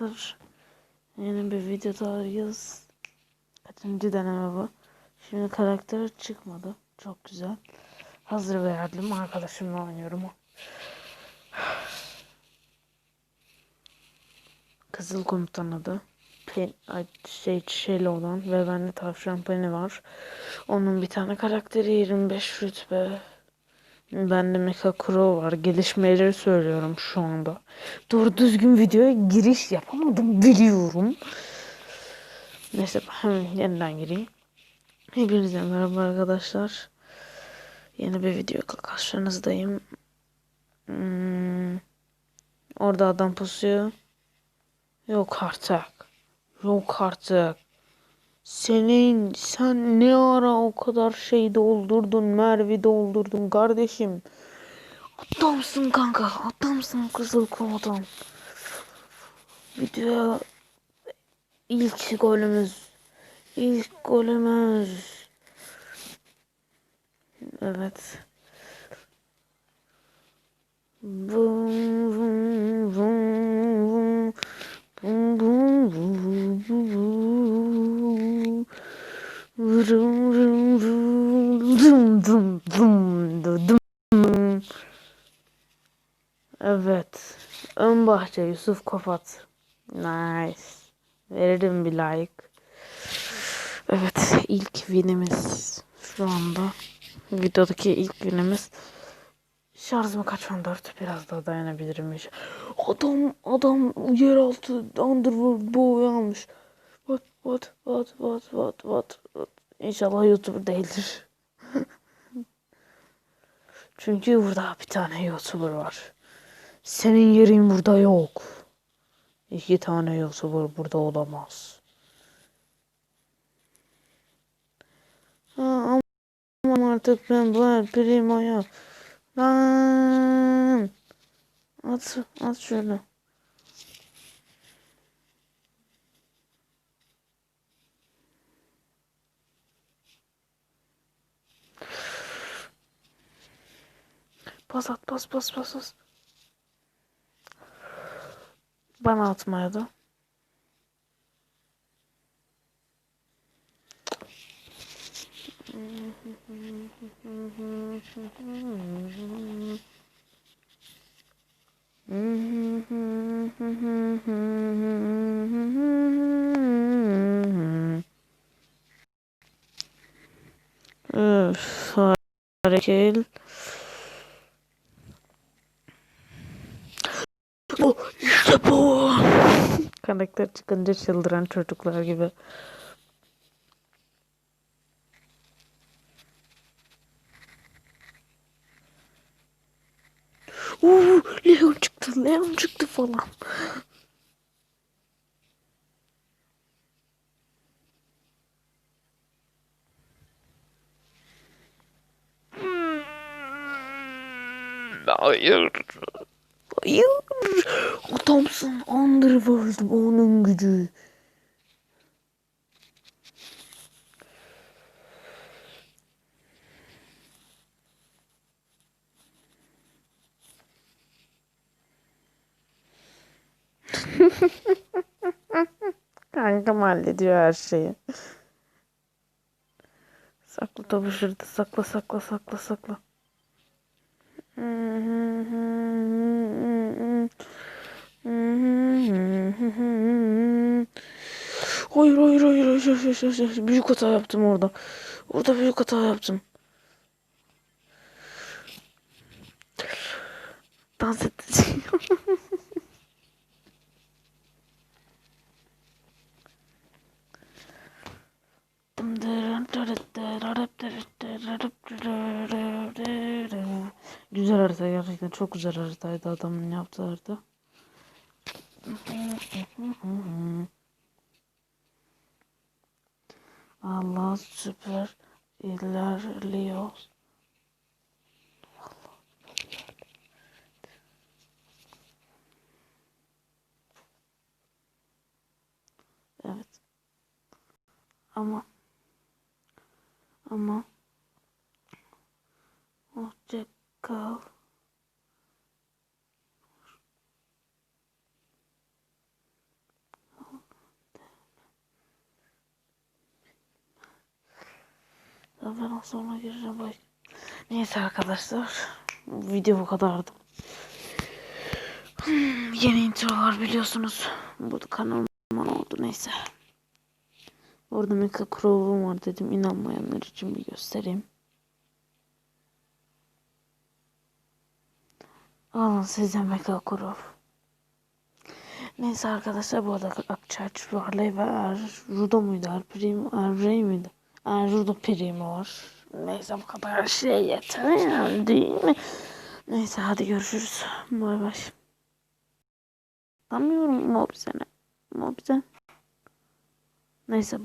arkadaşlar. Yeni bir videodayız. Kaçıncı deneme bu. Şimdi karakter çıkmadı. Çok güzel. Hazır verdim. Arkadaşımla oynuyorum. Kızıl komutan adı. Pen, şey çiçeğli olan ve bende tavşan peni var. Onun bir tane karakteri 25 rütbe. Bende Mecha Crow var. Gelişmeleri söylüyorum şu anda. Doğru düzgün videoya giriş yapamadım biliyorum. Neyse hemen yeniden gireyim. Hepinize merhaba arkadaşlar. Yeni bir video karşınızdayım. Hmm, orada adam pusuyor. Yok artık. Yok artık. Senin sen ne ara o kadar şey doldurdun Mervi doldurdun kardeşim. Adamsın kanka adamsın kızıl komutan. Videoya ilk golümüz. İlk golümüz. Evet. Vum Evet. Ön bahçe Yusuf Kopat. Nice. Veririm bir like. Evet ilk winimiz şu anda. Videodaki ilk winimiz. Şarjım kaç 14 biraz daha dayanabilirim. Adam adam yeraltı underworld boğu almış. What what what what what what what. İnşallah YouTuber değildir. Çünkü burada bir tane YouTuber var. Senin yerin burada yok. İki tane YouTuber burada olamaz. Ha, ama artık ben var primoya. Lan. At, at şunu. Pas at, pas, pas, pas, pas. Bana atmaydı. Öf, hareket. Bu, işte bu. Karakter çıkınca çıldıran çocuklar gibi. Uuu Leon çıktı Leon çıktı falan. Hayır. Hayır. Adamsın Underworld onun gücü. Kankam hallediyor her şeyi. Sakla topu şurada. Sakla sakla sakla sakla. Hayır hayır hayır hayır, hayır, hayır, hayır. Büyük hata yaptım orada. Orada büyük hata yaptım. Dans edeceğim. Güzel harita gerçekten çok güzel haritaydı adamın yaptığı harita. Allah süper ilerliyor. Evet. Ama ama hoşça go. Ben sonra gireceğim bak. Neyse arkadaşlar. Video bu kadardı. Hmm, yeni introlar biliyorsunuz. Bu kanalım oldu neyse. Orada Makeup Crow'um var dedim. İnanmayanlar için bir göstereyim. Alın size Mika Crow. Neyse arkadaşlar bu arada Akçaç, Varley ve Er, Rudo muydu? Er Primo, Er Rey miydi? Er Rudo Primo var. Neyse bu kadar şey yeter yani değil mi? Neyse hadi görüşürüz. Bay bay. Tanımıyorum Mobizen'i. Mobizen. Neyse